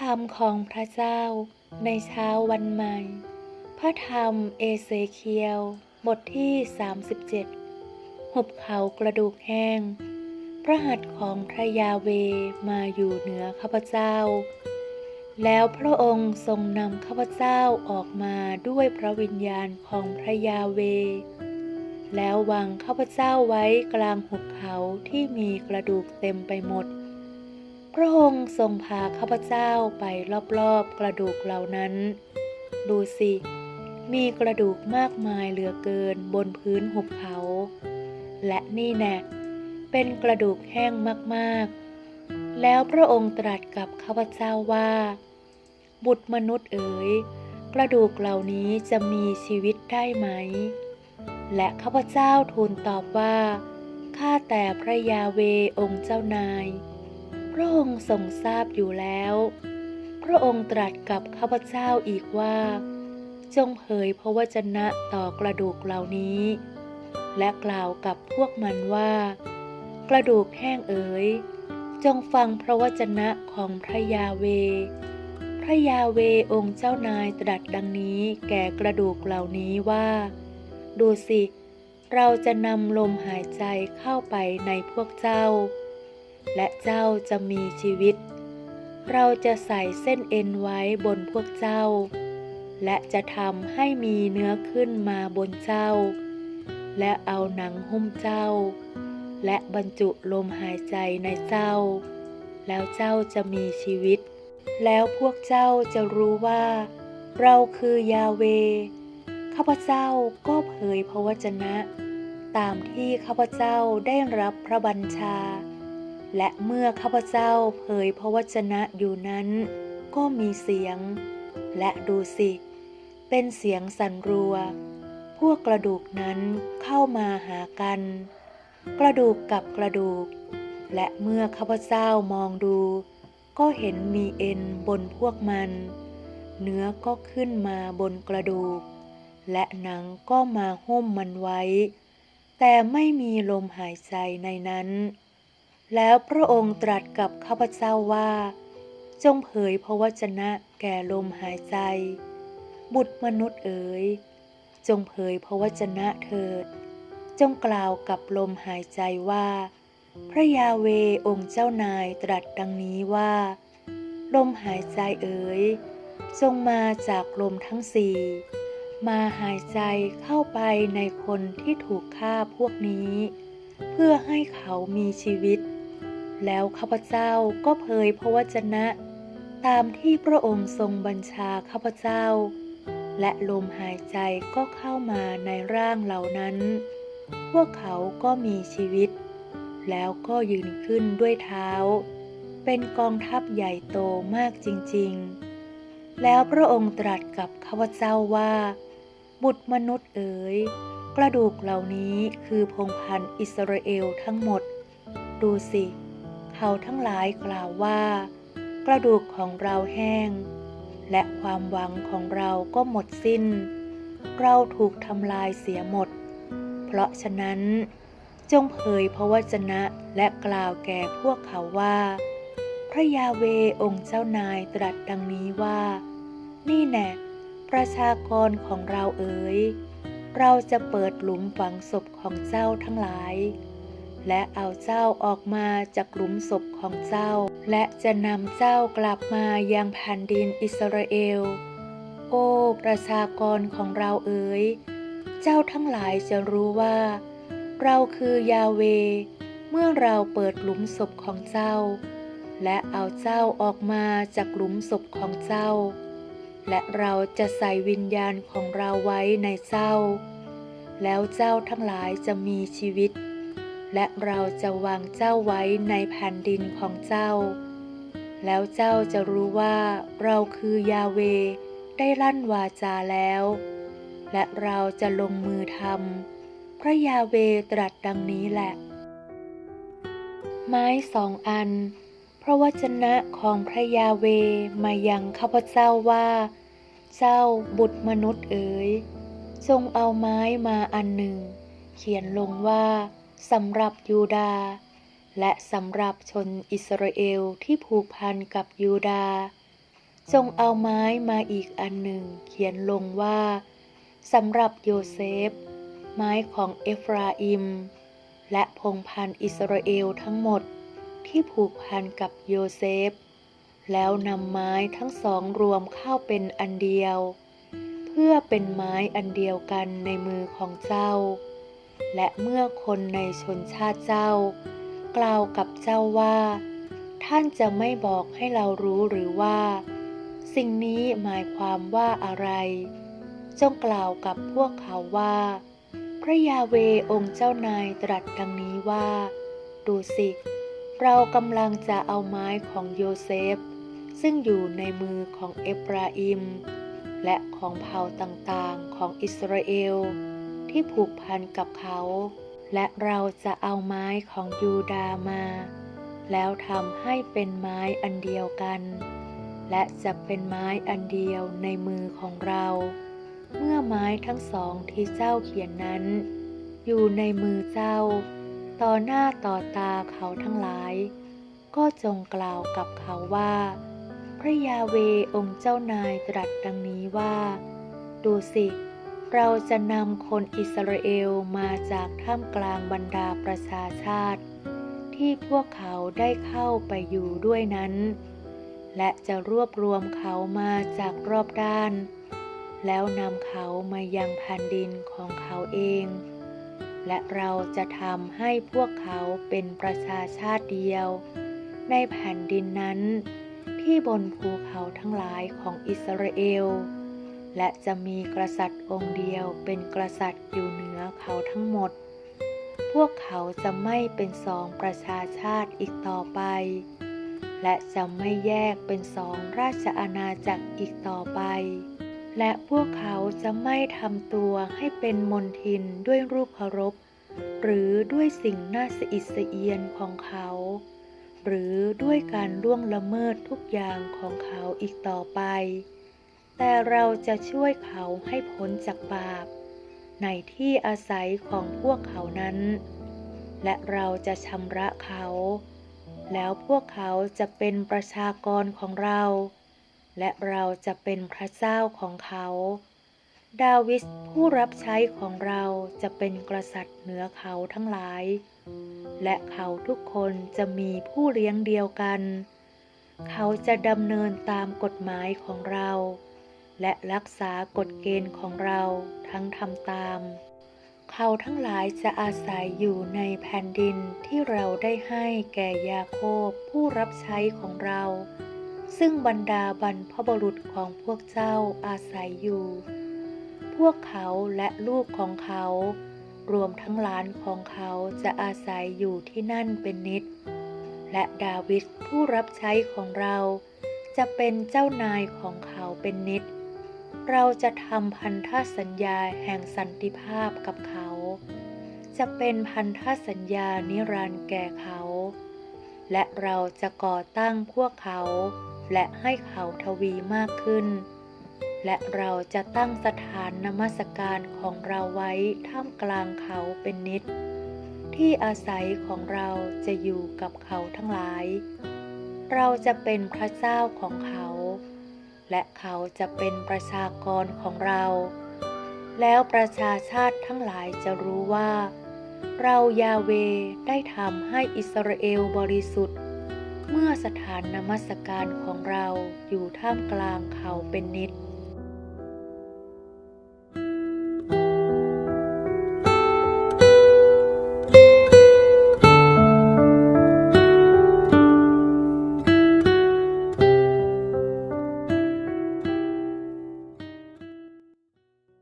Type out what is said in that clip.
ธรรมของพระเจ้าในเช้าวันใหม่ พระธรรมเอเซเคียลบทที่ 37 หุบเขากระดูกแห้ง พระหัตถ์ของพระยาเวมาอยู่เหนือข้าพเจ้า แล้วพระองค์ทรงนำข้าพเจ้าออกมาด้วยพระวิญญาณของพระยาเว แล้ววางข้าพเจ้าไว้กลางหุบเขาที่มีกระดูกเต็มไปหมด พระองค์ทรงพาข้าพเจ้าไปรอบๆกระดูกเหล่านั้น ดูสิ มีกระดูกมากมายเหลือเกินบนพื้นหุบเขา และนี่แน่เป็นกระดูกแห้งมากๆ แล้วพระองค์ตรัสกับข้าพเจ้าว่า บุตรมนุษย์เอ๋ย กระดูกเหล่านี้จะมีชีวิตได้ไหม และข้าพเจ้าทูลตอบว่า ข้าแต่พระยาเวองค์เจ้านาย พระองค์ทรงทราบอยู่แล้ว พระองค์ตรัสกับข้าพเจ้าอีกว่า จงเผยพระวจนะต่อกระดูกเหล่านี้ และกล่าวกับพวกมันว่า กระดูกแห้งเอ๋ย จงฟังพระวจนะของพระยาเว พระยาเวองค์เจ้านายตรัสดังนี้แก่กระดูกเหล่านี้ว่า ดูสิ เราจะนำลมหายใจเข้าไปในพวกเจ้า และเจ้าจะมีชีวิต เราจะใส่เส้นเอ็นไว้บนพวกเจ้า และจะทำให้มีเนื้อขึ้นมาบนเจ้า และเอาหนังหุ้มเจ้า และบรรจุลมหายใจในเจ้า แล้วเจ้าจะมีชีวิต แล้วพวกเจ้าจะรู้ว่า เราคือยาเว ข้าพเจ้าก็เผยพระวจนะ ตามที่ข้าพเจ้าได้รับพระบัญชา และเมื่อข้าพเจ้าเผยพระวจนะอยู่นั้น ก็มีเสียง และดูสิ เป็นเสียงสั่นรัว พวกกระดูกนั้นเข้ามาหากัน กระดูกกับกระดูก และเมื่อข้าพเจ้ามองดู ก็เห็นมีเอ็นบนพวกมัน เนื้อก็ขึ้นมาบนกระดูก และหนังก็มาหุ้มมันไว้ แต่ไม่มีลมหายใจในนั้น แล้วพระองค์ตรัสกับข้าพเจ้าว่า จงเผยพระวจนะแก่ลมหายใจ บุตรมนุษย์เอ๋ย จงเผยพระวจนะเถิด จงกล่าวกับลมหายใจว่า พระยาเวองค์เจ้านายตรัสดังนี้ว่า ลมหายใจเอ๋ย จงมาจากลมทั้งสี่มาหายใจเข้าไปในคนที่ถูกฆ่าพวกนี้ เพื่อให้เขามีชีวิต แล้วข้าพเจ้าก็เผยพระวจนะ ตามที่พระองค์ทรงบัญชาข้าพเจ้า และลมหายใจก็เข้ามาในร่างเหล่านั้น พวกเขาก็มีชีวิต แล้วก็ยืนขึ้นด้วยเท้า เป็นกองทัพใหญ่โตมากจริงๆ แล้วพระองค์ตรัสกับข้าพเจ้าว่า บุตรมนุษย์เอ๋ยกระดูกเหล่านี้คือพงพันธ์อิสราเอลทั้งหมด ดูสิ เขาทั้งหลายกล่าวว่า กระดูกของเราแห้ง และความหวังของเราก็หมดสิ้น เราถูกทำลายเสียหมด เพราะฉะนั้นจงเผยพระวจนะและกล่าวแก่พวกเขาว่า พระยาเวองค์เจ้านายตรัสดังนี้ว่า นี่แน่ประชากรของเราเอ๋ย เราจะเปิดหลุมฝังศพของเจ้าทั้งหลาย และเอาเจ้าออกมาจากหลุมศพของเจ้า และจะนำเจ้ากลับมายังแผ่นดินอิสราเอล โอ้ประชากรของเราเอ๋ย เจ้าทั้งหลายจะรู้ว่า เราคือยาเว เมื่อเราเปิดหลุมศพของเจ้า และเอาเจ้าออกมาจากหลุมศพของเจ้า และเราจะใส่วิญญาณของเราไว้ในเจ้า แล้วเจ้าทั้งหลายจะมีชีวิต และเราจะวางเจ้าไว้ในแผ่นดินของเจ้า แล้วเจ้าจะรู้ว่าเราคือยาเวได้ลั่นวาจาแล้ว และเราจะลงมือทำพระยาเวตรัสดังนี้แหละ ไม้สองอัน พระวจนะของพระยาเวมายังข้าพเจ้าว่า เจ้าบุตรมนุษย์เอ๋ยจงเอาไม้มาอันหนึ่ง เขียนลงว่า สำหรับยูดา และสำหรับชนอิสราเอลที่ผูกพันกับยูดา จงเอาไม้มาอีกอันหนึ่งเขียนลงว่าสำหรับโยเซฟ ไม้ของเอฟราอิม และพงพันอิสราเอลทั้งหมดที่ผูกพันกับโยเซฟ แล้วนำไม้ทั้งสองรวมเข้าเป็นอันเดียว เพื่อเป็นไม้อันเดียวกันในมือของเจ้า และเมื่อคนในชนชาติเจ้า กล่าวกับเจ้าว่า ท่านจะไม่บอกให้เรารู้หรือว่า สิ่งนี้หมายความว่าอะไร จงกล่าวกับพวกเขาว่า พระยาเวองค์เจ้านายตรัสดังนี้ว่า ดูสิ เรากำลังจะเอาไม้ของโยเซฟ ซึ่งอยู่ในมือของเอฟราอิม และของเผ่าต่างๆของอิสราเอล ที่ผูกพันกับเขา และเราจะเอาไม้ของยูดาห์มา แล้วทำให้เป็นไม้อันเดียวกัน และจะเป็นไม้อันเดียวในมือของเรา เมื่อไม้ทั้งสองที่เจ้าเขียนนั้น อยู่ในมือเจ้า ต่อหน้าต่อตาเขาทั้งหลาย ก็จงกล่าวกับเขาว่า พระยาเวองค์เจ้านายตรัสดังนี้ว่า ดูสิเเราจะนำคนอิสราเอลมาจากท่ามกลางบรรดาประชาชาติ ที่พวกเขาได้เข้าไปอยู่ด้วยนั้น และจะรวบรวมเขามาจากรอบด้าน แล้วนำเขามายังแผ่นดินของเขาเอง และเราจะทำให้พวกเขาเป็นประชาชาติเดียว ในแผ่นดินนั้น ที่บนภูเขาทั้งหลายของอิสราเอล และจะมีกษัตริย์องค์เดียวเป็นกษัตริย์อยู่เหนือเขาทั้งหมด พวกเขาจะไม่เป็นสองประชาชาติอีกต่อไป และจะไม่แยกเป็นสองราชอาณาจักรอีกต่อไป และพวกเขาจะไม่ทำตัวให้เป็นมนทินด้วยรูปเคารพ หรือด้วยสิ่งน่าสะอิดสะเอียนของเขา หรือด้วยการล่วงละเมิดทุกอย่างของเขาอีกต่อไป แต่เราจะช่วยเขาให้พ้นจากบาป ในที่อาศัยของพวกเขานั้น และเราจะชำระเขา แล้วพวกเขาจะเป็นประชากรของเรา และเราจะเป็นพระเจ้าของเขา ดาวิดผู้รับใช้ของเราจะเป็นกษัตริย์เหนือเขาทั้งหลาย และเขาทุกคนจะมีผู้เลี้ยงเดียวกัน เขาจะดำเนินตามกฎหมายของเรา และรักษากฎเกณฑ์ของเราทั้งทำตาม เขาทั้งหลายจะอาศัยอยู่ในแผ่นดินที่เราได้ให้แก่ยาโคบผู้รับใช้ของเรา ซึ่งบรรดาบรรพบุรุษของพวกเจ้าอาศัยอยู่ พวกเขาและลูกของเขา รวมทั้งหลานของเขาจะอาศัยอยู่ที่นั่นเป็นนิด และดาวิดผู้รับใช้ของเราจะเป็นเจ้านายของเขาเป็นนิด เราจะทำพันธสัญญาแห่งสันติภาพกับเขา จะเป็นพันธสัญญานิรันดร์แก่เขา และเราจะก่อตั้งพวกเขา และให้เขาทวีมากขึ้น และเราจะตั้งสถานนมัสการของเราไว้ท่ามกลางเขาเป็นนิด ที่อาศัยของเราจะอยู่กับเขาทั้งหลาย เราจะเป็นพระเจ้าของเขา และเขาจะเป็นประชากรของเรา แล้วประชาชาติทั้งหลายจะรู้ว่า เรายาเวได้ทำให้อิสราเอลบริสุทธิ์ เมื่อสถานนมัสการของเราอยู่ท่ามกลางเขาเป็นนิด